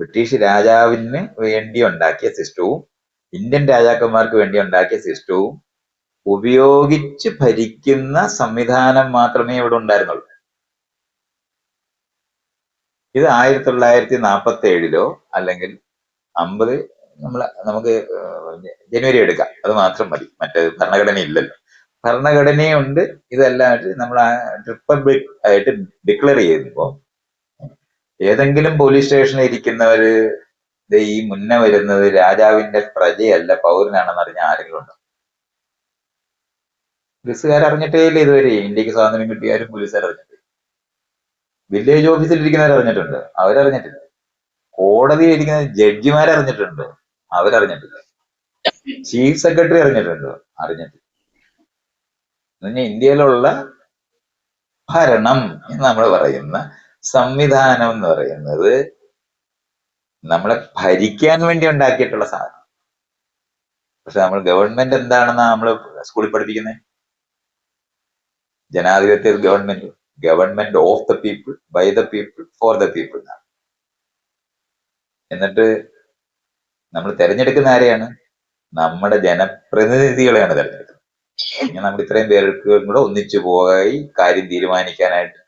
ബ്രിട്ടീഷ് രാജാവിന് വേണ്ടി ഉണ്ടാക്കിയ സിസ്റ്റവും ഇന്ത്യൻ രാജാക്കന്മാർക്ക് വേണ്ടി ഉണ്ടാക്കിയ സിസ്റ്റവും ഉപയോഗിച്ച് ഭരിക്കുന്ന സംവിധാനം മാത്രമേ ഇവിടെ ഉണ്ടായിരുന്നുള്ളൂ. ഇത് ആയിരത്തി തൊള്ളായിരത്തി നാൽപ്പത്തി ഏഴിലോ അല്ലെങ്കിൽ അമ്പത് നമ്മൾ നമുക്ക് ജനുവരി എടുക്കാം. അത് മാത്രം മതി. മറ്റേ ഭരണഘടന ഇല്ലല്ലോ. ഭരണഘടനയുണ്ട്. ഇതെല്ലാം നമ്മൾ റിപ്പബ്ലിക് ആയിട്ട് ഡിക്ലെയർ ചെയ്യുമ്പോൾ ഏതെങ്കിലും പോലീസ് സ്റ്റേഷനിൽ ഇരിക്കുന്നവര് ഈ മുന്നേ വരുന്നത് രാജാവിന്റെ പ്രജയല്ല പൗരനാണെന്ന് അറിഞ്ഞ ആരെങ്കിലും ഉണ്ടോ? പോലീസുകാർ അറിഞ്ഞിട്ടേ ഇല്ല ഇതുവരെ. ഇന്ത്യയ്ക്ക് സ്വാതന്ത്ര്യം കിട്ടിയാലും പോലീസുകാർ അറിഞ്ഞിട്ടില്ല. വില്ലേജ് ഓഫീസിൽ ഇരിക്കുന്നവർ അറിഞ്ഞിട്ടുണ്ട്. അവരറിഞ്ഞിട്ടില്ല. കോടതിയിൽ ഇരിക്കുന്ന ജഡ്ജിമാർ അറിഞ്ഞിട്ടുണ്ട് അവരറിഞ്ഞിട്ടില്ല. ചീഫ് സെക്രട്ടറി അറിഞ്ഞിട്ടുണ്ട് അറിഞ്ഞിട്ടില്ല. ഇന്ത്യയിലുള്ള ഭരണം എന്ന് നമ്മൾ പറയുന്ന സംവിധാനം എന്ന് പറയുന്നത് നമ്മളെ ഭരിക്കാൻ വേണ്ടി ഉണ്ടാക്കിയിട്ടുള്ള സാധനം. പക്ഷെ നമ്മൾ ഗവൺമെന്റ് എന്താണെന്ന് നമ്മൾ സ്കൂളിൽ പഠിപ്പിക്കുന്നത് ജനാധിപത്യ government. Government of the people by the people for the people എന്നിട്ട് നമ്മൾ തെരഞ്ഞെടുക്കുന്ന ആരെയാണ്? നമ്മുടെ ജനപ്രതിനിധികളെയാണ് തെരഞ്ഞെടുക്കുന്നത്. ഇങ്ങനെ നമ്മൾ ഇത്രയും പേർക്ക് കൂടെ ഒന്നിച്ചു പോയി കാര്യം തീരുമാനിക്കാനായിട്ട്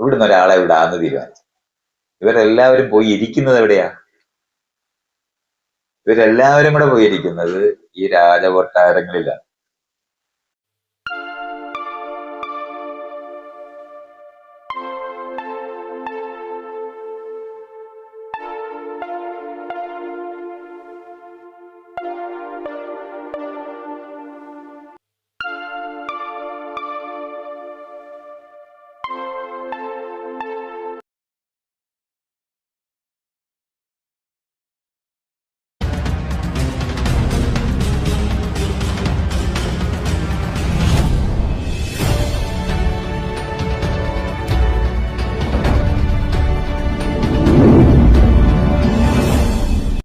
ഇവിടുന്ന് ഒരാളെ വിടാന്ന് തീരുമാനിച്ചു. ഇവരെല്ലാവരും പോയി ഇരിക്കുന്നത് എവിടെയാ? ഇവരെല്ലാവരും കൂടെ പോയിരിക്കുന്നത് ഈ രാജകൊട്ടാരങ്ങളിലാണ്.